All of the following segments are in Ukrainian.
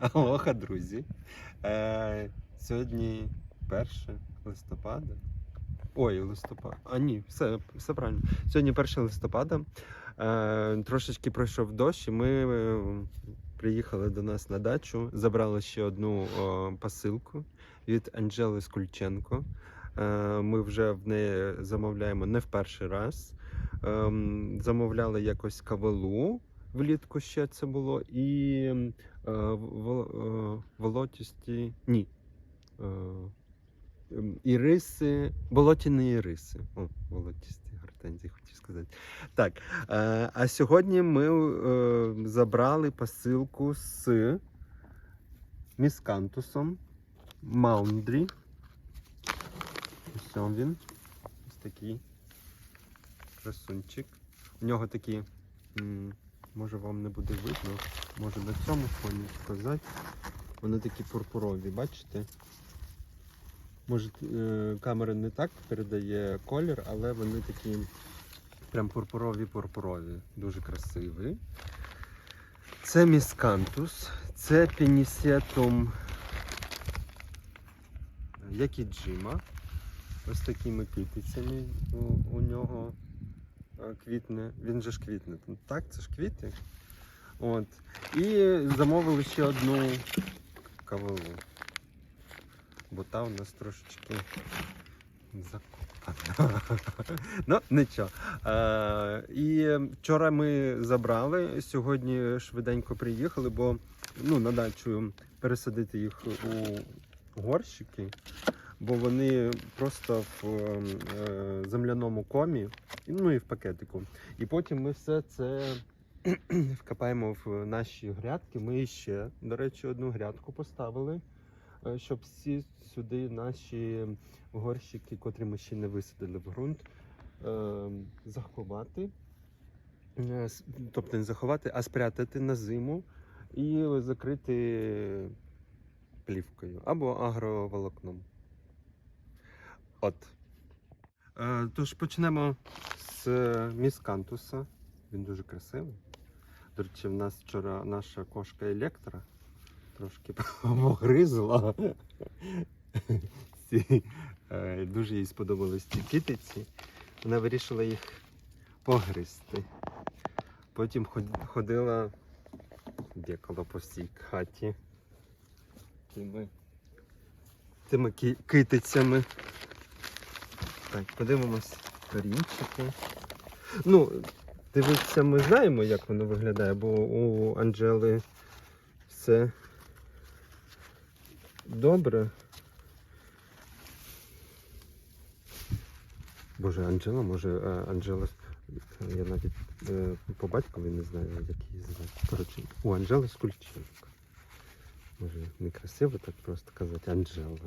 Алоха, друзі. Е, сьогодні 1 листопада. Ой, листопад. А ні, все, все правильно. Сьогодні 1 листопада. Е, трошечки пройшов дощ, і ми е, приїхали до нас на дачу, забрали ще одну о, посилку від Анжели Скульченко. Е, ми вже в неї замовляємо не в перший раз. Ем, замовляли якось кавелу влітку ще це було, і е, вол- е, волотісті. Ні. Е, іриси, болотяні іриси. О, волотісті гортензії, хотів сказати. Так. Е, а сьогодні ми е, забрали посилку з міскантусом Маундрі. Ось він. Ось такий красунчик. У нього такі, може вам не буде видно, може на цьому фоні сказати. Вони такі пурпурові, бачите? Може, е, камера не так передає колір, але вони такі прям пурпурові-пурпурові. Дуже красиві. Це міскантус, це пінісетум якіджима. Ось такими китицями у, у нього квітне. Він же ж квітне. Так, це ж квіти. От. І замовили ще одну кавову. Бо та у нас трошечки закопана. ну, нічого. Е, і вчора ми забрали, сьогодні швиденько приїхали, бо ну, на дачу пересадити їх у горщики бо вони просто в е, земляному комі, ну і в пакетику. І потім ми все це вкопаємо в наші грядки. Ми ще, до речі, одну грядку поставили, е, щоб всі сюди наші горщики, котрі ми ще не висадили в ґрунт, е, заховати. Е, Тобто не заховати, а спрятати на зиму і закрити плівкою або агроволокном. От. Е, тож почнемо з міскантуса. Він дуже красивий. До речі, в нас вчора наша кошка Електра трошки погризла. Е, дуже їй сподобались ці китиці. Вона вирішила їх погризти. Потім ходила бікала по всій хаті. Тими, тими китицями. Так, подивимось корінчики. Ну, дивитися, ми знаємо, як воно виглядає, бо у Анджели все добре. Боже, Анджела, може, е, Анджела. Я навіть е, по батькові не знаю, як її звати. Коротше, у Анджели Скульченко. Може, не красиво так просто казати Анджела.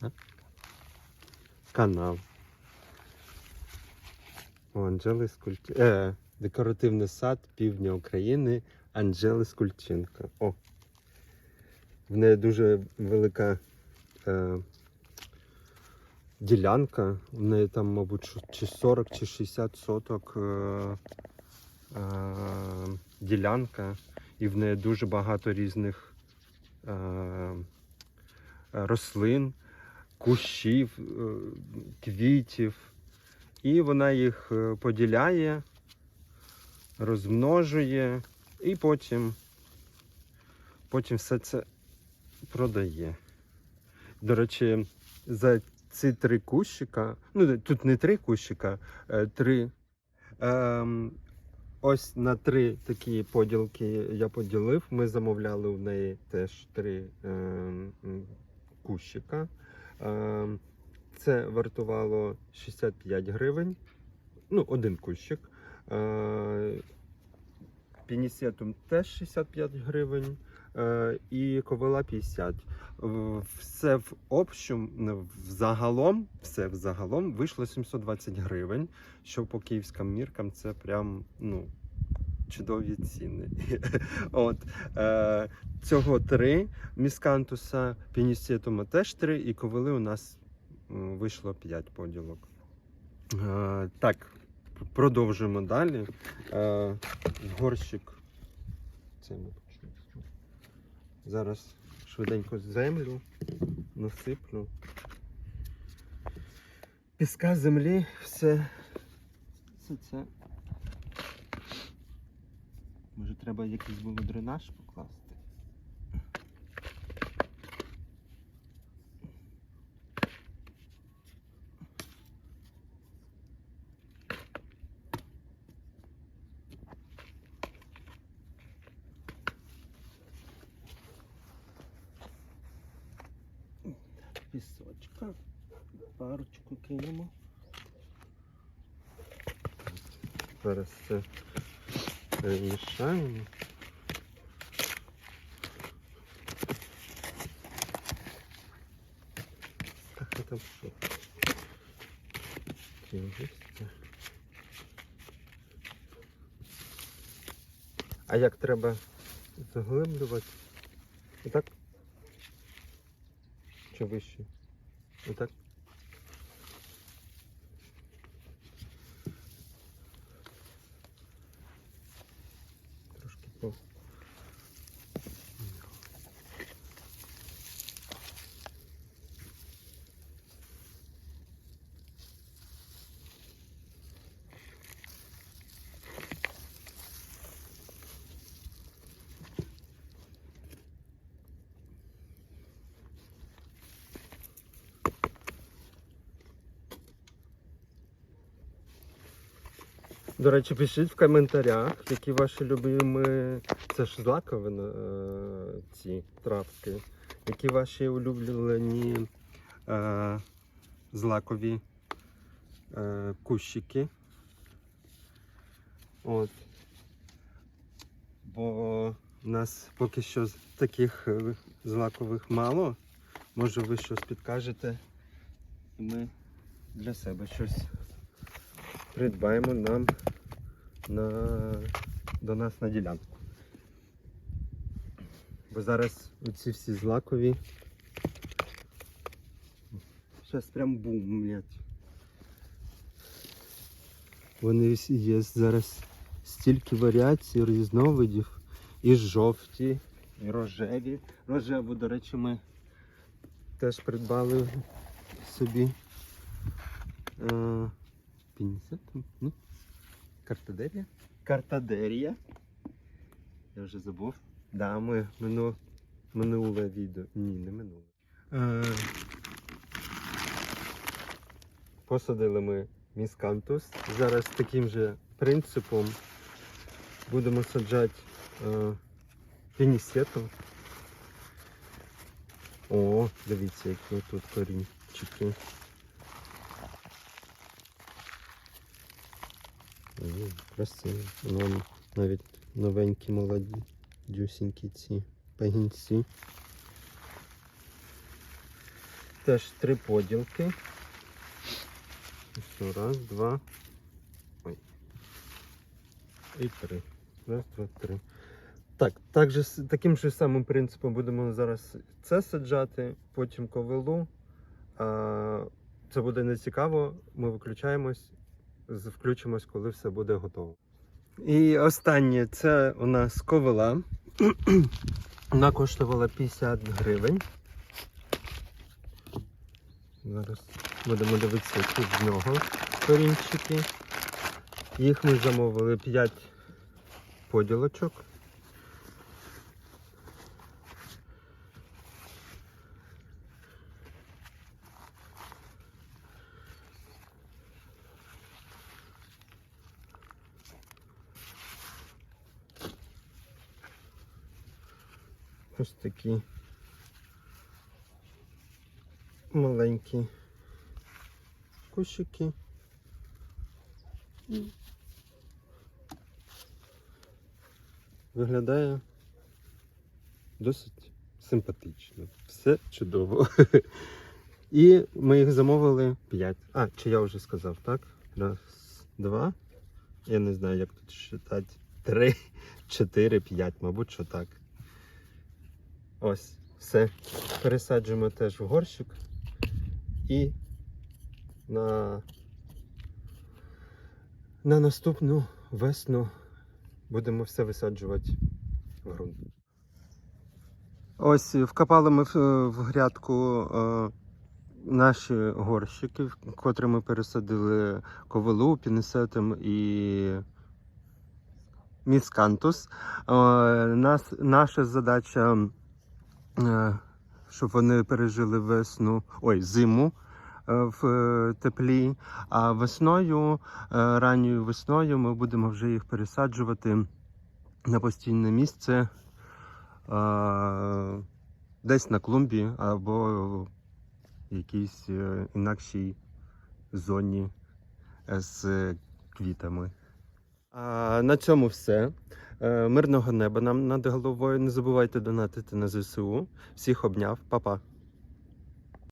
А? Канал. У Анджели Скульченко. Е, декоративний сад півдня України Анджели Скульченко. О! В неї дуже велика е, ділянка. В неї там, мабуть, чи 40 чи 60 соток е, е, ділянка. І в неї дуже багато різних е, рослин кущів, е, квітів. І вона їх е, поділяє, розмножує і потім, потім все це продає. До речі, за ці три кущика, ну тут не три кущика, е, три. Ем, ось на три такі поділки я поділив. Ми замовляли в неї теж три ем, кущика. Ем, Це вартувало 65 гривень. Ну, один кущик. Е, Пінісетум теж 65 гривень. е, І ковила 50. Все в общем, взагалом, все взагалом вийшло 720 гривень, що по київським міркам це прям ну, чудові ціни. От, е, цього три. Міскантуса пінісетума теж три, і ковили у нас вийшло 5 поділок. Е, так, продовжуємо далі. Е, горщик. Це ми. Зараз швиденько землю насиплю. Піска землі, все. Це. Може треба якийсь було дренаж покласти. Пісочка. Парочку кинемо. Зараз це перемішаємо. Так, а там? А як треба заглиблювати? Отак? Чи вище? Отак? Трошки по. До речі, пишіть в коментарях, які ваші любимі. Це ж злакові е, ці травки. Які ваші улюблені е, злакові е, кущики. От. Бо у нас поки що таких е, злакових мало. Може ви щось підкажете. І ми для себе щось придбаємо нам на, до нас на ділянку. Бо зараз оці всі злакові. Зараз прям бумлять. Вони всі є зараз стільки варіацій, різновидів. І жовті, і рожеві. Рожеву, до речі, ми теж придбали собі. Е, Пінісет? Ну, Картадерія? Картадерія. Я вже забув. Да, ми мину, минуле відео. Ні, не минуле. Е, посадили ми міскантус. Зараз таким же принципом будемо саджати е, пінісетом. О, дивіться, які тут корінчики. Ой, Красиво. Вон навіть новенькі молоді дюсінькі ці пагінці. Теж три поділки. Все, раз, два. Ой. І три. Раз, два, три. Так, так же, таким же самим принципом будемо зараз це саджати, потім ковилу. Це буде не цікаво, ми виключаємось включимось, коли все буде готово. І останнє це у нас ковила. Вона коштувала 50 гривень. Зараз будемо дивитися, які в нього корінчики. Їх ми замовили 5 поділочок. Ось такі маленькі кущики. Виглядає досить симпатично. Все чудово. І ми їх замовили 5. А, чи я вже сказав, так? Раз, два. Я не знаю, як тут считати. Три, чотири, п'ять, мабуть, що так. Ось, все. Пересаджуємо теж в горщик. І на, на наступну весну будемо все висаджувати в ґрунт. Ось вкопали ми в, в грядку е, наші горщики, котрі ми пересадили ковилу, пінесетом і міскантус. Е, нас, наша задача, щоб вони пережили весну, ой, зиму е, в е, теплі, а весною, е, ранньою весною ми будемо вже їх пересаджувати на постійне місце е, десь на клумбі або в якійсь е, інакшій зоні е, з квітами. На цьому все. Е, Мирного неба нам над головою. Не забувайте донатити на ЗСУ. Всіх обняв, Па-па.